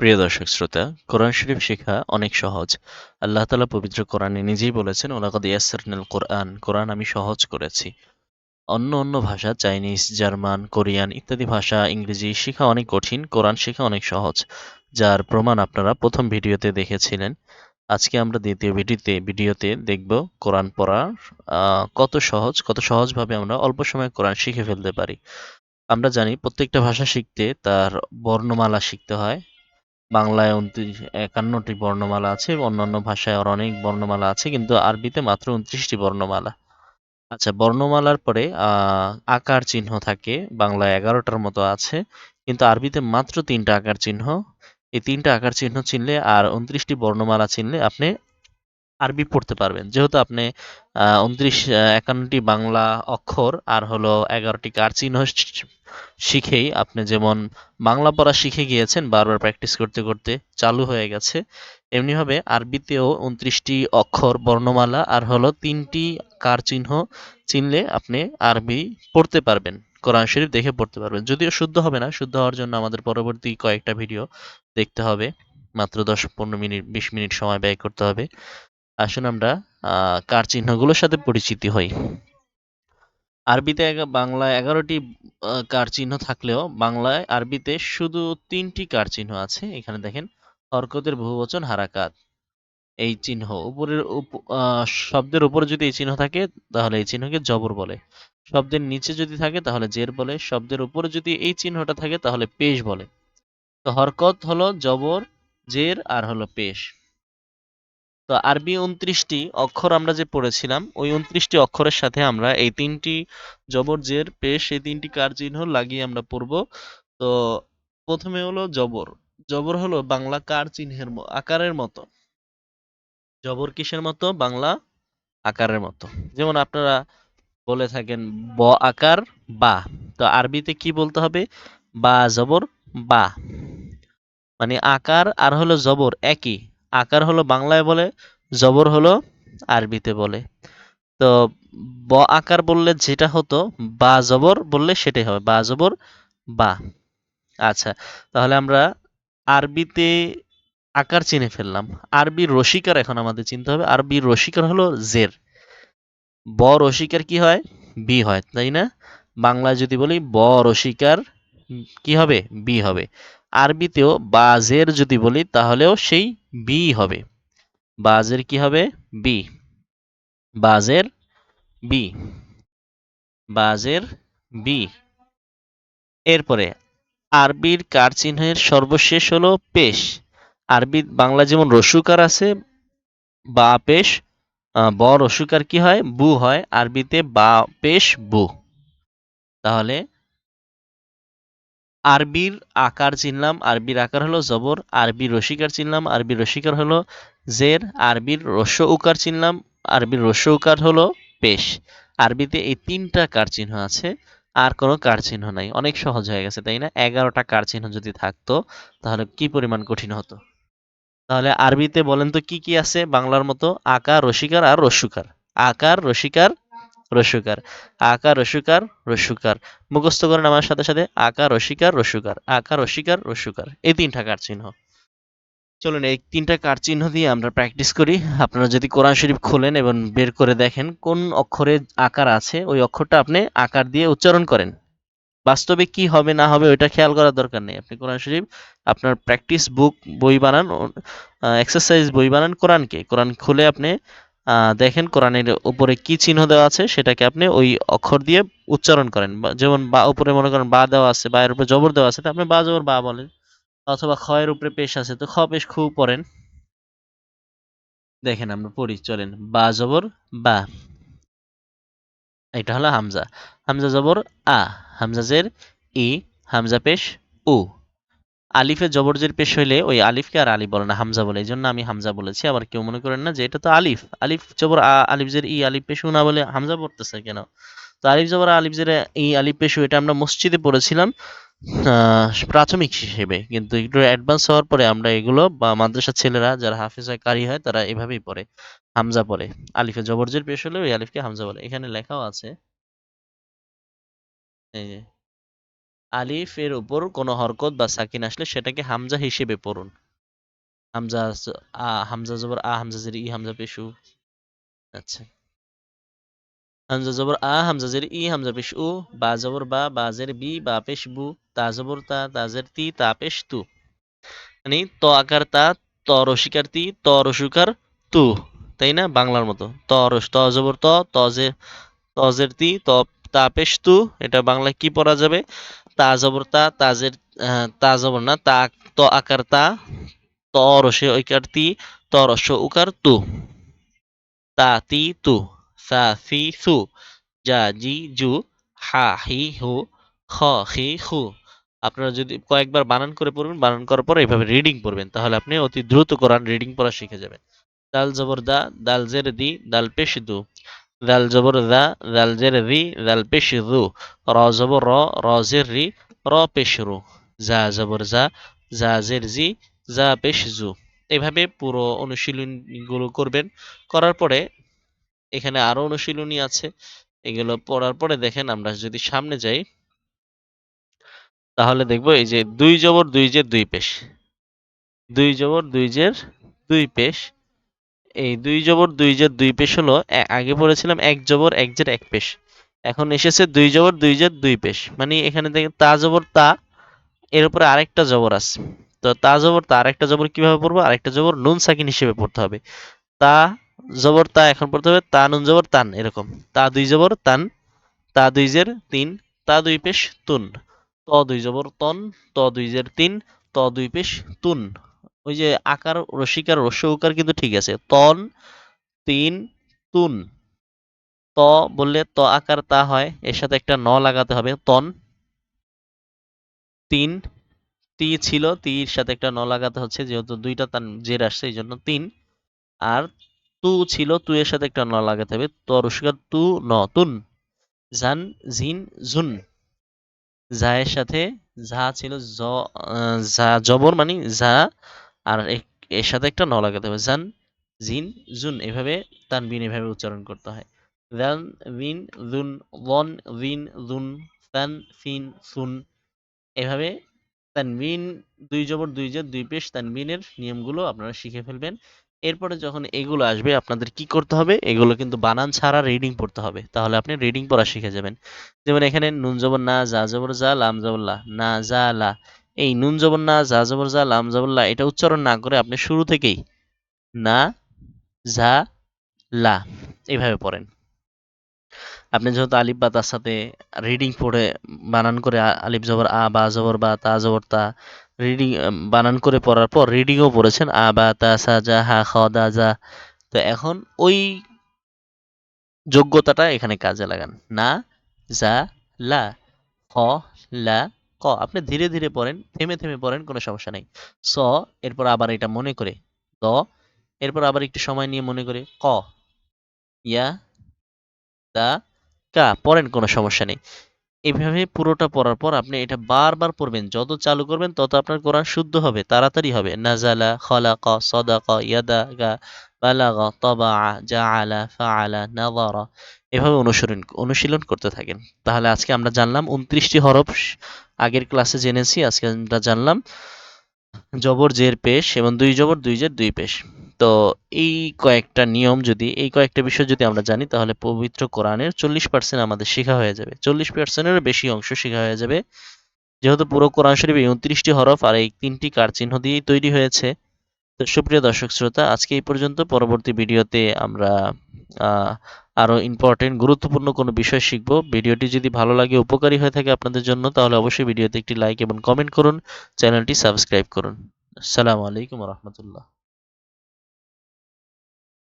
প্রিয় দর্শক শ্রোতা, কোরআন শরীফ শেখা অনেক সহজ। আল্লাহ তালা পবিত্র কোরআনে নিজেই বলেছেন, ওলাকাদ ইয়াসরনাল কোরআন কোরআন আমি সহজ করেছি। অন্য অন্য ভাষা, চাইনিজ, জার্মান, কোরিয়ান ইত্যাদি ভাষা, ইংরেজি শেখা অনেক কঠিন, কোরআন শেখা অনেক সহজ, যার প্রমাণ আপনারা প্রথম ভিডিওতে দেখেছিলেন। আজকে আমরা দ্বিতীয় ভিডিওতে ভিডিওতে দেখব কোরআন পড়া কত সহজ, কত সহজভাবে আমরা অল্প সময়ে কোরআন শিখে ফেলতে পারি। আমরা জানি প্রত্যেকটা ভাষা শিখতে তার বর্ণমালা শিখতে হয় বাংলায় উনত্রিশ, একান্নটি বর্ণমালা আছে, অন্যান্য ভাষায় আর অনেক বর্ণমালা আছে, কিন্তু আরবিতে মাত্র উনত্রিশটি বর্ণমালা। আচ্ছা বর্ণমালার পরে আকার চিহ্ন থাকে, বাংলায় এগারোটার মতো আছে, কিন্তু আরবিতে মাত্র তিনটা আকার চিহ্ন। এই তিনটা আকার চিহ্ন চিনলে আর উনত্রিশটি বর্ণমালা চিনলে আপনি আরবি পড়তে পারবেন। যেহেতু আপনি উনত্রিশ একান্নটি বাংলা অক্ষর আর হলো এগারোটি কার চিহ্ন শিখেই আপনি যেমন বাংলা পড়া শিখে গিয়েছেন, বারবার প্র্যাকটিস করতে করতে চালু হয়ে গেছে, এমনিভাবে আরবিতেও উনত্রিশটি অক্ষর, বর্ণমালা আর হলো তিনটি কার চিহ্ন চিনলে আপনি আরবি পড়তে পারবেন, কোরআন শরীফ দেখে পড়তে পারবেন। যদিও শুদ্ধ হবে না, শুদ্ধ হওয়ার জন্য আমাদের পরবর্তী কয়েকটা ভিডিও দেখতে হবে, মাত্র দশ, পনেরো মিনিট, বিশ মিনিট সময় ব্যয় করতে হবে। আসুন আমরা কার চিহ্নগুলোর সাথে পরিচিতি হই। আরবিতে বাংলায় এগারোটি কার চিহ্ন থাকলেও বাংলায় আরবিতে শুধু তিনটি কার চিহ্ন আছে। এখানে দেখেন, হরকতের বহুবচন, হারাকাত। এই চিহ্ন উপরের শব্দের উপরে যদি এই চিহ্ন থাকে, তাহলে এই চিহ্নকে জবর বলে। শব্দের নিচে যদি থাকে, তাহলে জের বলে। শব্দের উপরে যদি এই চিহ্নটা থাকে, তাহলে পেশ বলে। তো হরকত হলো জবর, জের, আর হলো পেশ। তো আরবি উনত্রিশটি অক্ষর আমরা যে পড়েছিলাম, ওই উনত্রিশটি অক্ষরের সাথে আমরা এই তিনটি জবর জের পেশ, এই তিনটি কার চিহ্ন লাগিয়ে আমরা পড়ব। তো প্রথমে হলো জবর। জবর হলো বাংলা কার চিহ্নের আকারের মতো। জবর কিসের মতো? বাংলা আকারের মতো। যেমন আপনারা বলে থাকেন ব আকার, বা। তো আরবিতে কি বলতে হবে? বা, জবর, বা। মানে আকার আর হলো জবর একই। আকার হলো বাংলায় বলে, জবর হলো আরবিতে বলে। তো ব আকার বললে যেটা হতো, বা জবর বললে সেটাই হবে, বা জবর, বা। আচ্ছা তাহলে আমরা আরবিতে আকার চিনে ফেললাম। আরবির রসিকার এখন আমাদের চিনতে হবে। আরবির রসিকার হলো জের। ব রসিকার কি হয়? বি হয়, তাই না? বাংলায় যদি বলি, ব রসিকার কি হবে? বি হবে। আরবিতেও বা জের যদি বলি, তাহলেও সেই বি হবে। বাজের কি হবে? বি বাজের বি বাজের বি এরপরে আরবির কার চিহ্নের সর্বশেষ হলো পেশ। আরবি বাংলা যেমন রসুকার আছে, বা পেশ ব রসুকার কি হয়? বু হয়। আরবিতে বা, পেশ, বু। তাহলে আরবির আকার চিনলাম, আরবির আকার হলো জবর, আরবির রসিকার চিনলাম, আরবির রসিকার হলো জের, আরবির রস্য উকার চিনলাম, আরবির রস্য উকার হলো পেশ। আরবিতে এই তিনটা কার চিহ্ন আছে, আর কোনো কার চিহ্ন নাই। অনেক সহজ হয়ে গেছে, তাই না? এগারোটা কার চিহ্ন যদি থাকতো, তাহলে কি পরিমাণ কঠিন হতো? তাহলে আরবিতে বলেন তো কি কি আছে বাংলার মতো? আকার, রসিকার আর রস্যুকার আকার, রসিকার রস্যুকার আকার রস্যুকার রস্যুকার মুখস্থ করেন আমার সাথে সাথে আকার রসিকার রস্যুকার আকার রসিকার রস্যুকার এই তিনটা কার চিহ্ন। চলুন এই তিনটা কার চিহ্ন দিয়ে আমরা প্র্যাকটিস করি। আপনারা যদি কোরআন শরীফ খোলেন এবং বের করে দেখেন কোন অক্ষরে আকার আছে, ওই অক্ষরটা আপনি আকার দিয়ে উচ্চারণ করেন। বাস্তবে কি হবে, না হবে, ওইটা খেয়াল করার দরকার নেই। আপনি কোরআন শরীফ, আপনার প্র্যাকটিস বুক বই বানান এক্সারসাইজ বই বানান কোরআনকে। কোরআন খুলে আপনি দেখেন কোরআনের উপরে কি চিহ্ন দেওয়া আছে, সেটাকে আপনি ওই অক্ষর দিয়ে উচ্চারণ করেন। যেমন বা উপরে মনে করেন বা দেওয়া আছে, বা এর উপরে জবর দেওয়া আছে, তো আপনি বা, জবর, বা বলেন। অথবা খয়ের উপরে পেশ আছে, তো খ, পেশ খু পড়েন। দেখেন আমরা পড়ি, চলেন। বা, জবর, বা। এটা হলো হামজা। হামজা জবর, আ। হামজা জের, ই। হামজা পেশ, উ। আলিফে জবরজের পেশ হইলে ওই আলিফকে আর আলিফ বলে না, হামজা বলে। এই জন্য আমি হামজা বলেছি। আবার কেউ মনে করেন না যে এটা তো আলিফ। আলিফ জবর আ, আলিফ জের ই, আলিফ পেশ না বলে হামজা পড়তেছে কেন? তো আলিফ জবর আলিফ জের ই, আলিফ পেশ এটা আমরা মসজিদে পড়েছিলাম প্রাথমিক হিসেবে। কিন্তু একটু অ্যাডভান্স হওয়ার পরে আমরা এগুলো বা মাদ্রাসার ছেলেরা যারা হাফিজ হয় কারি হয়, তারা এভাবেই পড়ে। হামজা পড়ে। আলিফে জবরজের পেশ হলে ওই আলিফকে হামজা বলে। এখানে লেখাও আছে। এই যে আলিফের উপর কোনো হরকত বা সাকিন আসলে সেটাকে হামজা হিসেবে পড়ুন। হামজা আ, হামজা জবর আ, হামজা জের ই, হামজা পেশু। আচ্ছা। হামজা জবর আ, হামজা জের ই, হামজা পেশ উ, বা জবর বা বা জের বি, বা পেশ বু, তা জবর তা তা জের তি, তা পেশ তু। মানে ত আকার তা, ত রসিকার তি, ত তু, তাই না? বাংলার মতো। ত রস, ত জবর ত ত জে, ত জের তি, ত, তা পেশ তু, এটা বাংলায় কি পড়া যাবে? তা জবর তা তা জবর না তা ত আকার, তা ত রসে ঐকার, তি ত রস উকার, তু। তা, তি, তু। সা ফি সু। যা, জি, জু, হা, হি, হু, খ, হি, হু। আপনারা যদি কয়েকবার বানান করে পড়বেন, বানান করার পর এইভাবে রিডিং পড়বেন, তাহলে আপনি অতি দ্রুত কোরআন রিডিং পড়া শিখে যাবেন। দাল জবর দা দাল জের দি, দাল পেশ দু। দাল জবর দা দাল জের দি দাল পেশ দু র জবর র র জের রি র পেশ রু জা জবর যা জা জের জি জা পেশ জু এভাবে পুরো অনুশীলনগুলো করবেন। করার পরে এখানে আরও অনুশীলনী আছে। এগুলো পড়ার পরে দেখেন আমরা যদি সামনে যাই, তাহলে দেখব এই যে দুই জবর, দুই জের, দুই পেশ। দুই জবর, দুই জের, দুই পেশ। এই দুই জবর দুই জের দুই পেশ হলো আগে পড়েছিলাম এক জবর, এক জের এক পেশ। এখন এসেছে দুই জবর, দুই জের দুই পেশ। মানে এখানে দেখেন তা জবর, তা, এর উপরে আরেকটা জবর আছে। তো তা জবর, তা, আরেকটা জবর কীভাবে পড়ব? আরেকটা জবর নুন সাকিন হিসেবে পড়তে হবে। তা জবর, তা এখন পড়তে হবে, তা নুন জবর তান এরকম। তা দুই জবর তান তা দুই জের তিন, তা দুই পেশ, তুন। ত দুই জবর, তন, ত দুই জের তিন, ত দুই পেশ, তুন। ওই যে আকার রসিকার রস্য উকার কিন্তু ঠিক আছে। তন, তিন, তুন। ত বললে ত আকার তা হয়, এর সাথে একটা ন লাগাতে হবে। তন, তিন, তি ছিল, তির সাথে একটা ন লাগাতে হচ্ছে, যেহেতু দুইটা তার জের আসছে, এই জন্য তিন। আর তু ছিল তু এর সাথে একটা ন লাগাতে হবে। ত রসিকার তু, ন, তুন। জান জিন জুন এর সাথে ঝা ছিল, জ জবর মানে ঝা আর এর সাথে একটা ন লাগাতে হবে। জান, জিন, জুন এভাবে তানবিন এভাবে উচ্চারণ করতে হয়। জান জিন জুন, ওয়ান, জিন, জুন, তান, ফিন, সুন এভাবে তানবিন দুই জবর, দুই জের দুই পেশ তানবিনের নিয়মগুলো আপনারা শিখে ফেলবেন। এরপরে যখন এগুলো আসবে, আপনাদের কি করতে হবে? এগুলো কিন্তু বানান ছাড়া রিডিং পড়তে হবে। তাহলে আপনি রিডিং পড়া শিখে যাবেন। যেমন এখানে নুন জবর না যা জবর যা লাম জবর, লা। না যা লা। এই নুন জবর না যা জবর যা লাম জবর, লা, এটা উচ্চারণ না করে আপনি শুরু থেকেই না যা লা এইভাবে পড়েন। আপনি যেহেতু আলিফ বা তার সাথে রিডিং পড়ে বানান করে আলিফ জবর, আ, বা জবর, বা তা জবর, তা রিডিং বানান করে পড়ার পর রিডিংও পড়েছেন, আ, বা, তা, সা জা হা, খ, দা যা তো এখন ওই যোগ্যতাটা এখানে কাজে লাগান। না যা লা, খ, লা ক, আপনি ধীরে ধীরে পড়েন, থেমে থেমে পড়েন, কোনো সমস্যা নেই। স, এরপর আবার এটা মনে করে। দ এরপর আবার একটু সময় নিয়ে মনে করে। ক, ইয়া, দা, কা, পড়েন, কোনো সমস্যা নেই। এভাবে পুরোটা পড়ার পর আপনি এটা বারবার পড়বেন। যত চালু করবেন, তত আপনার কোরআন শুদ্ধ হবে, তাড়াতাড়ি হবে। নাজালা, খলাকা, সদাকা ইয়াদাগা বালাগা তবা জাআলা, ফাআলা, নাযারা। এভাবে অনুসরণ, অনুশীলন করতে থাকেন। তাহলে আজকে আমরা জানলাম উনত্রিশটি হরফ আগের ক্লাসে জেনেছি, আজকে আমরা জানলাম জবর জের পেশ এবং দুই জবর, দুই জের, দুই পেশ। তো এই কয়েকটা নিয়ম যদি, এই কয়েকটা বিষয় যদি আমরা জানি, তাহলে পবিত্র কোরআনের চল্লিশ পার্সেন্ট আমাদের শেখা হয়ে যাবে। চল্লিশ পার্সেন্টেরও বেশি অংশ শেখা হয়ে যাবে। যেহেতু পুরো কোরআন শরীফ এই উনত্রিশটি হরফ আর এই তিনটি কার চিহ্ন দিয়েই তৈরি হয়েছে। তো সুপ্রিয় দর্শক শ্রোতা, আজকে এই পর্যন্ত। পরবর্তী ভিডিওতে আমরা আহ, আরও ইম্পর্টেন্ট গুরুত্বপূর্ণ কোনো বিষয় শিখব। ভিডিওটি যদি ভালো লাগে উপকারী হয়ে থাকে আপনাদের জন্য তাহলে অবশ্যই ভিডিওতে একটি লাইক এবং কমেন্ট করুন। চ্যানেলটি সাবস্ক্রাইব করুন। আসসালামু আলাইকুম রহমতুল্লাহ।